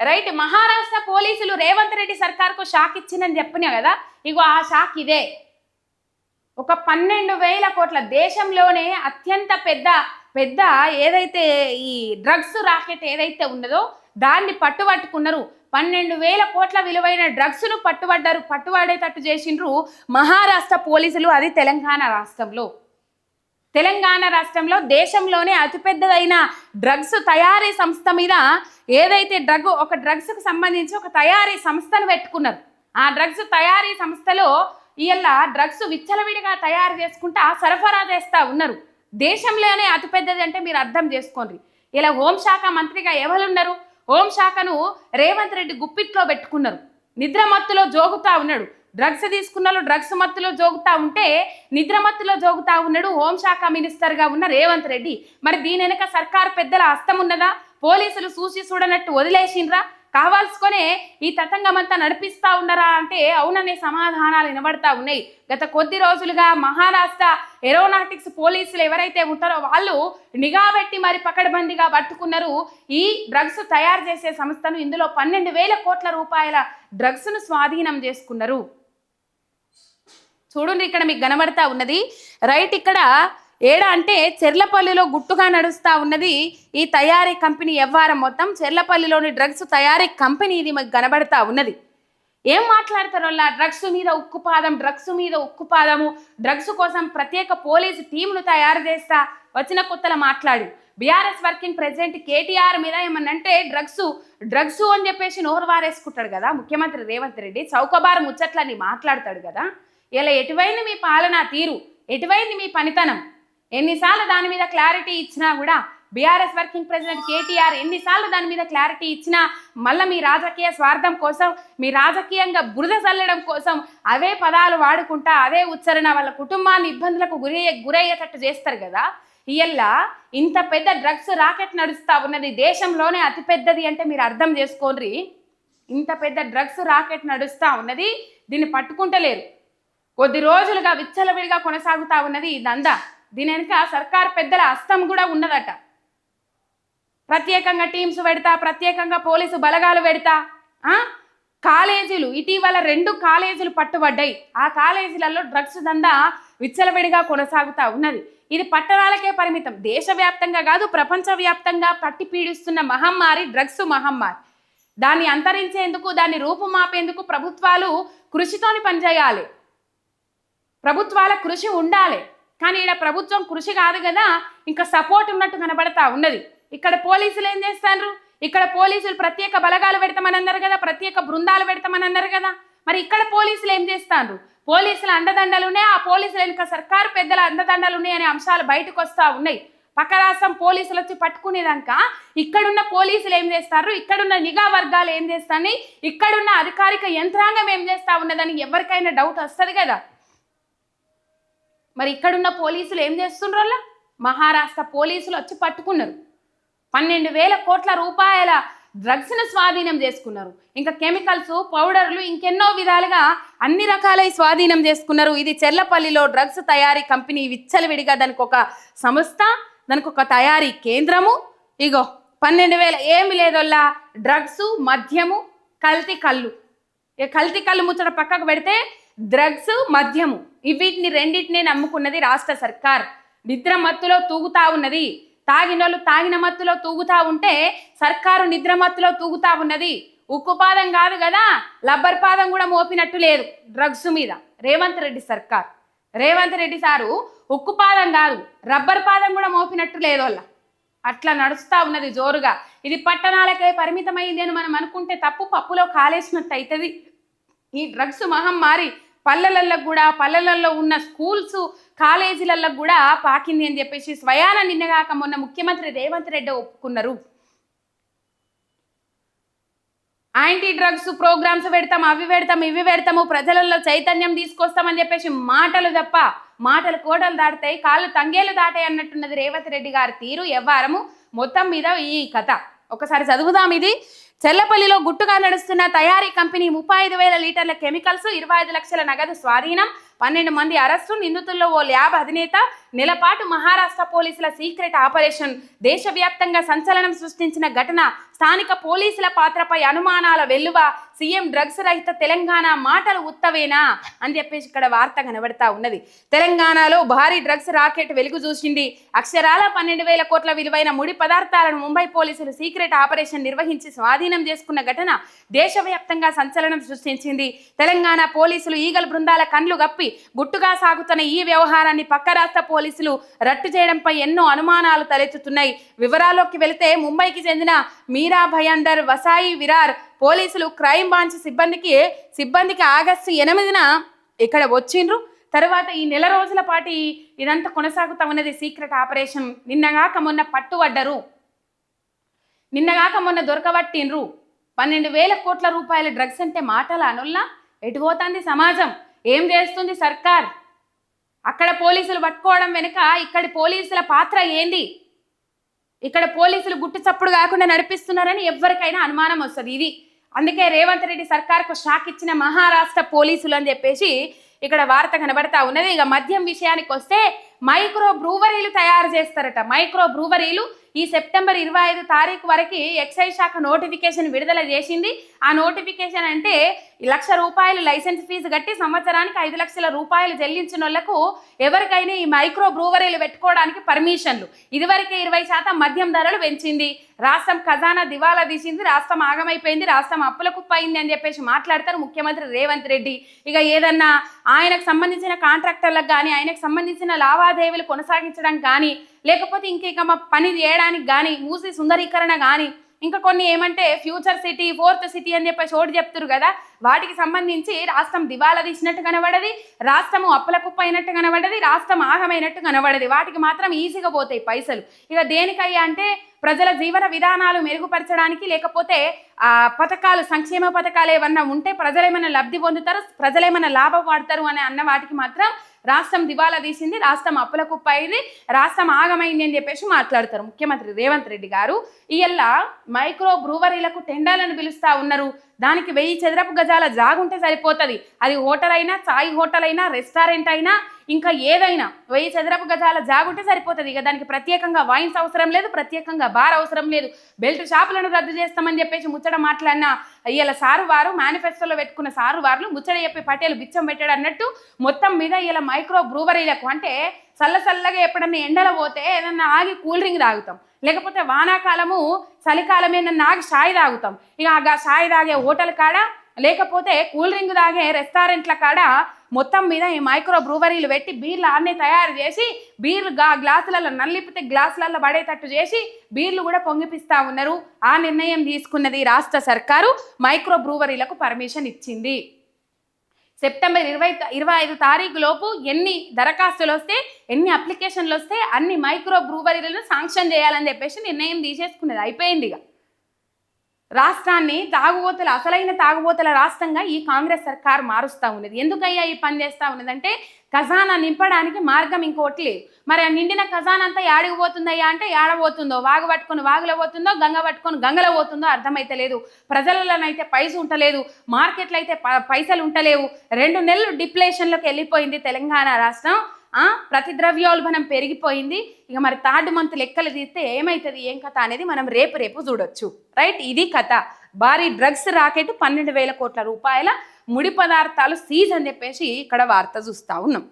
Right Maharashtra పోలీసులు Revanth Reddy సర్కార్కు shock ఇచ్చిందని చెప్పినా కదా? ఇగో ఆ షాక్ ఇదే. ఒక పన్నెండు వేల కోట్ల దేశంలోనే అత్యంత పెద్ద పెద్ద ఏదైతే ఈ డ్రగ్స్ రాకెట్ ఏదైతే ఉన్నదో దాన్ని పట్టుబట్టుకున్నారు. పన్నెండు వేల కోట్ల విలువైన డ్రగ్స్ను పట్టుబడ్డారు పట్టుబడేటట్టు చేసిండ్రు మహారాష్ట్ర పోలీసులు అది తెలంగాణ రాష్ట్రంలో. తెలంగాణ రాష్ట్రంలో దేశంలోనే అతిపెద్దదైన డ్రగ్స్ తయారీ సంస్థ మీద ఏదైతే డ్రగ్ ఒక డ్రగ్స్కు సంబంధించి ఒక తయారీ సంస్థను పెట్టుకున్నారు. ఆ డ్రగ్స్ తయారీ సంస్థలో ఇవాళ డ్రగ్స్ విచ్చలవిడిగా తయారు చేసుకుంటా సరఫరా చేస్తూ ఉన్నారు. దేశంలోనే అతిపెద్దది అంటే మీరు అర్థం చేసుకోండి. ఇలా హోంశాఖ మంత్రిగా ఎవరున్నారు? హోంశాఖను రేవంత్ రెడ్డి గుప్పిట్లో పెట్టుకున్నారు. నిద్ర మత్తులో జోగుతా ఉన్నాడు. డ్రగ్స్ తీసుకున్న డ్రగ్స్ మత్తులో జోగుతా ఉంటే నిద్ర మత్తులో జోగుతా ఉన్నాడు హోంశాఖ మినిస్టర్గా ఉన్న రేవంత్ రెడ్డి. మరి దీని వెనక సర్కారు పెద్దల హస్తం ఉన్నదా? పోలీసులు చూసి చూడనట్టు వదిలేసిండ్రా? కావాల్సుకొనే ఈ తతంగం అంతా నడిపిస్తా ఉన్నారా అంటే అవుననే సమాధానాలు వినబడతా ఉన్నాయి. గత కొద్ది రోజులుగా మహారాష్ట్ర ఏరోనాటిక్స్ పోలీసులు ఎవరైతే ఉంటారో వాళ్ళు నిఘా పెట్టి మరి పకడ్బందీగా పట్టుకున్నారు. ఈ డ్రగ్స్ తయారు చేసే సంస్థను ఇందులో పన్నెండు వేల కోట్ల రూపాయల డ్రగ్స్ను స్వాధీనం చేసుకున్నారు. చూడండి ఇక్కడ మీకు కనబడతా ఉన్నది. రైట్ ఇక్కడ ఏడ అంటే చెర్లపల్లిలో గుట్టుగా నడుస్తా ఉన్నది ఈ తయారీ కంపెనీ వ్యవహారం మొత్తం. చెర్లపల్లిలోని డ్రగ్స్ తయారీ కంపెనీ ఇది మీకు కనబడతా ఉన్నది. ఏం మాట్లాడతారు వాళ్ళ డ్రగ్స్ మీద ఉక్కుపాదం డ్రగ్స్ మీద ఉక్కుపాదము డ్రగ్స్ కోసం ప్రత్యేక పోలీసు టీంను తయారు చేస్తా? వచ్చిన కొత్తల మాట్లాడు. బీఆర్ఎస్ వర్కింగ్ ప్రెసిడెంట్ కేటీఆర్ మీద ఏమన్నంటే డ్రగ్స్ డ్రగ్స్ అని చెప్పేసి నోరు వారేసుకుంటాడు కదా ముఖ్యమంత్రి రేవంత్ రెడ్డి. చౌకబారు ముచ్చట్లని మాట్లాడతాడు కదా. ఇలా ఎటువైంది మీ పాలనా తీరు? ఎటువైంది మీ పనితనం? ఎన్నిసార్లు దాని మీద క్లారిటీ ఇచ్చినా కూడా బీఆర్ఎస్ వర్కింగ్ ప్రెసిడెంట్ కేటీఆర్ ఎన్నిసార్లు దాని మీద క్లారిటీ ఇచ్చినా మళ్ళీ మీ రాజకీయ స్వార్థం కోసం మీ రాజకీయంగా బురద చల్లడం కోసం అవే పదాలు వాడుకుంటా అదే ఉచ్చరణ వాళ్ళ కుటుంబాన్ని ఇబ్బందులకు గురయ్యే గురయ్యేటట్టు చేస్తారు కదా? ఇయల్లా ఇంత పెద్ద డ్రగ్స్ రాకెట్ నడుస్తా ఉన్నది దేశంలోనే అతిపెద్దది అంటే మీరు అర్థం చేసుకోండి ఇంత పెద్ద డ్రగ్స్ రాకెట్ నడుస్తా ఉన్నది దీన్ని పట్టుకుంటలేరు. కొద్ది రోజులుగా విచ్చలవిడిగా కొనసాగుతా ఉన్నది ఈ దందా. దీని వెనుక సర్కార్ పెద్దల హస్తం కూడా ఉన్నదట. ప్రత్యేకంగా టీమ్స్ పెడతా ప్రత్యేకంగా పోలీసు బలగాలు పెడతా కాలేజీలు ఇటీవల రెండు కాలేజీలు పట్టుబడ్డాయి. ఆ కాలేజీలలో డ్రగ్స్ దందా విచ్చలవిడిగా కొనసాగుతా ఉన్నది. ఇది పట్టణాలకే పరిమితం. దేశవ్యాప్తంగా కాదు ప్రపంచవ్యాప్తంగా పట్టి పీడిస్తున్న మహమ్మారి డ్రగ్స్ మహమ్మారి. దాన్ని అంతరించేందుకు దాన్ని రూపుమాపేందుకు ప్రభుత్వాలు కృషితోని పనిచేయాలి. ప్రభుత్వాల కృషి ఉండాలి. కానీ ఇక్కడ ప్రభుత్వం కృషి కాదు కదా ఇంకా సపోర్ట్ ఉన్నట్టు కనబడతా ఉన్నది. ఇక్కడ పోలీసులు ఏం చేస్తారు ఇక్కడ పోలీసులు ప్రత్యేక బలగాలు పెడతామని అన్నారు కదా ప్రత్యేక బృందాలు పెడతామని అన్నారు కదా. మరి ఇక్కడ పోలీసులు ఏం చేస్తారు పోలీసుల అండదండలునే ఆ పోలీసులు వెనుక సర్కారు పెద్దల అండదండలునే ఉన్నాయి అనే అంశాలు బయటకు వస్తూ ఉన్నాయి. పక్క రాష్ట్రం పోలీసులు వచ్చి పట్టుకునేదాక ఇక్కడున్న పోలీసులు ఏం చేస్తారు ఇక్కడున్న నిఘా వర్గాలు ఏం చేస్తాయి ఇక్కడున్న అధికారిక యంత్రాంగం ఏం చేస్తా ఉన్నదని ఎవరికైనా డౌట్ వస్తుంది కదా. మరి ఇక్కడున్న పోలీసులు ఏం చేస్తుండ్రు మహారాష్ట్ర పోలీసులు వచ్చి పట్టుకున్నారు. పన్నెండు వేల కోట్ల రూపాయల డ్రగ్స్ను స్వాధీనం చేసుకున్నారు. ఇంకా కెమికల్స్ పౌడర్లు ఇంకెన్నో విధాలుగా అన్ని రకాలై స్వాధీనం చేసుకున్నారు. ఇది చెర్లపల్లిలో డ్రగ్స్ తయారీ కంపెనీ విచ్చలవిడిగా దానికి ఒక సంస్థ దానికి ఒక తయారీ కేంద్రము. ఇగో పన్నెండు వేల ఏమి లేదోల్లా? డ్రగ్స్ మద్యము కల్తీ కళ్ళు. ఇక కల్తీ కళ్ళు ముచ్చట పక్కకు పెడితే డ్రగ్స్ మద్యము. వీటిని రెండింటిని నమ్ముకున్నది రాష్ట్ర సర్కార్. నిద్ర మత్తులో తూగుతా ఉన్నది. తాగినోళ్ళు తాగిన మత్తులో తూగుతా ఉంటే సర్కారు నిద్ర మత్తులో తూగుతా ఉన్నది. ఉక్కు పాదం కాదు కదా లబ్బర్ పాదం కూడా మోపినట్టు లేదు డ్రగ్స్ మీద. రేవంత్ రెడ్డి సర్కార్. రేవంత్ రెడ్డి సారు ఉక్కు పాదం కాదు రబ్బర్ పాదం కూడా మోపినట్టు లేదు వాళ్ళ అట్లా నడుస్తూ ఉన్నది జోరుగా. ఇది పట్టణాలకే పరిమితమైంది అని మనం అనుకుంటే తప్పు పప్పులో కాలేసినట్టు అవుతుంది ఈ డ్రగ్స్ మహమ్మారి పల్లెలల్లో కూడా పల్లెలలో ఉన్న స్కూల్స్ కాలేజీలలో కూడా పాకింది అని చెప్పేసి స్వయాన నిన్నగాక మొన్న ముఖ్యమంత్రి రేవంత్ రెడ్డి ఒప్పుకున్నారు. యాంటీ డ్రగ్స్ ప్రోగ్రామ్స్ పెడతాం అవి పెడతాం ఇవి పెడతాము ప్రజలలో చైతన్యం తీసుకొస్తామని చెప్పేసి మాటలు తప్ప మాటలు కోటలు దాటుతాయి కాళ్ళు తంగేలు దాటాయి అన్నట్టున్నది రేవంత్ రెడ్డి గారి తీరు వ్యవహారము మొత్తం మీద ఈ కథ. ఒకసారి చదువుదాం ఇది. చెల్లపల్లిలో గుట్టుగా నడుస్తున్న తయారీ కంపెనీ ముప్పై ఐదు వేల లీటర్ల కెమికల్స్ ఇరవై ఐదు లక్షల నగదు స్వాధీనం పన్నెండు మంది అరెస్టు నిందితుల్లో ఓ ల్యాబ్ అధినేత నెలపాటు మహారాష్ట్ర పోలీసుల సీక్రెట్ ఆపరేషన్. దేశవ్యాప్తంగా సంచలనం సృష్టించిన ఘటన స్థానిక పోలీసుల పాత్రపై అనుమానాల వెల్లువ సీఎం డ్రగ్స్ రహిత తెలంగాణ మాటలు ఉత్తవేనా? అని చెప్పేసి ఇక్కడ వార్త కనబడతా ఉన్నది. తెలంగాణలో భారీ డ్రగ్స్ రాకెట్ వెలుగు చూసింది. అక్షరాల పన్నెండు వేల కోట్ల విలువైన ముడి పదార్థాలను ముంబై పోలీసులు సీక్రెట్ ఆపరేషన్ నిర్వహించి స్వాధీనం చేసుకున్న ఘటన దేశవ్యాప్తంగా సంచలనం సృష్టించింది. తెలంగాణ పోలీసులు ఈగల బృందాల కండ్లు గప్పి గుట్టుగా సాగుతున్న ఈ వ్యవహారాన్ని పక్క రాష్ట్ర పోలీసులు రట్టు చేయడంపై ఎన్నో అనుమానాలు తలెత్తుతున్నాయి. వివరాల్లోకి వెళితే ముంబైకి చెందిన మీరా భయందర్ వసాయి విరార్ పోలీసులు క్రైమ్ బ్రాంచ్ సిబ్బందికి సిబ్బందికి ఆగస్టు ఎనిమిదిన ఇక్కడ వచ్చిండ్రు. తర్వాత ఈ నెల రోజుల పాటు ఇదంతా కొనసాగుతా ఉన్నది సీక్రెట్ ఆపరేషన్. నిన్నగాక మొన్న పట్టుబడ్డరు. నిన్నగాక మొన్న దొరకబట్టిండ్రు. పన్నెండు వేల కోట్ల రూపాయల డ్రగ్స్ అంటే మాటల అనుల్లా ఎటుపోతుంది సమాజం? ఏం చేస్తుంది సర్కార్? అక్కడ పోలీసులు పట్టుకోవడం వెనుక ఇక్కడ పోలీసుల పాత్ర ఏంది? ఇక్కడ పోలీసులు గుట్టు చప్పుడు కాకుండా నడిపిస్తున్నారని ఎవరికైనా అనుమానం వస్తుంది ఇది. అందుకే రేవంత్ రెడ్డి సర్కార్కు షాక్ ఇచ్చిన మహారాష్ట్ర పోలీసులు అని చెప్పేసి ఇక్కడ వార్త కనబడతా ఉన్నది. ఇక మద్యం విషయానికి వస్తే మైక్రో బ్రూవరీలు తయారు చేస్తారట. మైక్రో బ్రూవరీలు ఈ సెప్టెంబర్ ఇరవై ఐదు తారీఖు వరకు ఎక్సైజ్ శాఖ నోటిఫికేషన్ విడుదల చేసింది. ఆ నోటిఫికేషన్ అంటే లక్ష రూపాయలు లైసెన్స్ ఫీజు కట్టి సంవత్సరానికి ఐదు లక్షల రూపాయలు చెల్లించిన వాళ్ళకు ఎవరికైనా ఈ మైక్రో బ్రూవరీలు పెట్టుకోవడానికి పర్మిషన్లు. ఇదివరకే ఇరవై శాతం మద్యం ధరలు పెంచింది. రాష్ట్రం ఖజానా దివాలా తీసింది. రాష్ట్రం ఆగమైపోయింది. రాష్ట్రం అప్పులకు కుప్పైంది అని చెప్పేసి మాట్లాడతారు ముఖ్యమంత్రి రేవంత్ రెడ్డి. ఇక ఏదన్నా ఆయనకు సంబంధించిన కాంట్రాక్టర్లకు కానీ ఆయనకు సంబంధించిన లావాదేవీలు కొనసాగించడం కానీ లేకపోతే ఇంక మా పని చేయడానికి కానీ మూసి సుందరీకరణ కానీ ఇంకా కొన్ని ఏమంటే ఫ్యూచర్ సిటీ ఫోర్త్ సిటీ అని చెప్పేసి ఓటు చెప్తారు కదా వాటికి సంబంధించి రాష్ట్రం దివాలా తీసినట్టు కనబడది రాష్ట్రము అప్పుల కుప్ప అయినట్టు కనబడది రాష్ట్రం ఆగమైనట్టు కనబడది. వాటికి మాత్రం ఈజీగా పోతాయి పైసలు. ఇక దేనికయ్యా అంటే ప్రజల జీవన విధానాలు మెరుగుపరచడానికి లేకపోతే ఆ పథకాలు సంక్షేమ పథకాలు ఏమన్నా ఉంటే ప్రజలు ఏమైనా లబ్ధి పొందుతారు ప్రజలేమైనా లాభపడతారు అని అన్న వాటికి మాత్రం రాష్ట్రం దివాలా తీసింది రాష్ట్రం అప్పుల కుప్ప రాష్ట్రం ఆగమైంది అని చెప్పేసి మాట్లాడతారు ముఖ్యమంత్రి రేవంత్ రెడ్డి గారు. ఇయల్ల మైక్రో బ్రూవరీలకు టెండాలను పిలుస్తా ఉన్నారు. దానికి వెయ్యి చదరపు గజాల జాగుంటే సరిపోతుంది. అది హోటల్ అయినా చాయ్ హోటల్ అయినా రెస్టారెంట్ అయినా ఇంకా ఏదైనా వెయ్యి చదరపు గజాల జాగుంటే సరిపోతుంది. ఇక దానికి ప్రత్యేకంగా వైన్స్ అవసరం లేదు ప్రత్యేకంగా బార్ అవసరం లేదు. బెల్ట్ షాపులను రద్దు చేస్తామని చెప్పేసి ముచ్చట మాట్లాడిన ఇలా సారు వారు మేనిఫెస్టోలో పెట్టుకున్న సారు వారు ముచ్చట చెప్పి పటేలు బిచ్చం పెట్టాడు అన్నట్టు మొత్తం మీద ఇలా మైక్రో బ్రూవరీలకు అంటే చల్ల చల్లగా ఎప్పుడన్నా ఎండలో పోతే ఏదన్నా ఆగి కూల్ డ్రింక్ తాగుతాం. లేకపోతే వానాకాలము చలికాలం ఏదన్నా ఆగి షాయి తాగుతాం. ఇక ఆ షాయి తాగే హోటల్ కాడ లేకపోతే కూల్ డ్రింక్ తాగే రెస్టారెంట్ల కాడ మొత్తం మీద ఈ మైక్రో బ్రూవరీలు పెట్టి బీర్లు అన్నీ తయారు చేసి బీర్లు గా గ్లాసులలో నల్లిపితే గ్లాసులలో పడేటట్టు చేసి బీర్లు కూడా పొంగిపిస్తా ఉన్నారు. ఆ నిర్ణయం తీసుకున్నది రాష్ట్ర సర్కారు. మైక్రో బ్రూవరీలకు పర్మిషన్ ఇచ్చింది. సెప్టెంబర్ ఇరవై ఇరవై ఐదు తారీఖు లోపు ఎన్ని దరఖాస్తులు వస్తే ఎన్ని అప్లికేషన్లు వస్తే అన్ని మైక్రో బ్రూవరీలను శాంక్షన్ చేయాలని చెప్పేసి నిర్ణయం తీసేసుకున్నది. అయిపోయింది ఇక. రాష్ట్రాన్ని తాగుబోతుల అసలైన తాగుబోతుల రాష్ట్రంగా ఈ కాంగ్రెస్ సర్కార్ మారుస్తూ ఉన్నది. ఎందుకయ్యా ఈ పని చేస్తూ ఉన్నదంటే ఖజానా నింపడానికి మార్గం ఇంకోటి లేదు. మరి ఆ నిండిన ఖజానా అంతా యాడికి పోతుందయ్యా అంటే యాడబోతుందో వాగు పట్టుకొని వాగులో పోతుందో? గంగ పట్టుకొని గంగలో పోతుందో? అర్థమైతే లేదు. ప్రజలలోనైతే పైసలు ఉంటలేదు. మార్కెట్లో అయితే ప- పైసలు ఉంటలేవు. రెండు నెలలు డిప్లేషన్లోకి వెళ్ళిపోయింది తెలంగాణ రాష్ట్రం. ప్రతి ద్రవ్యోల్బణం పెరిగిపోయింది. ఇక మరి థర్డ్ మంత్ లెక్కలు తీస్తే ఏమవుతుంది ఏం కథ అనేది మనం రేపు రేపు చూడొచ్చు. రైట్? ఇది కథ. భారీ డ్రగ్స్ రాకెట్ పన్నెండు వేల కోట్ల రూపాయల ముడి పదార్థాలు సీజ్ అని చెప్పేసి ఇక్కడ వార్త చూస్తూ ఉన్నాం.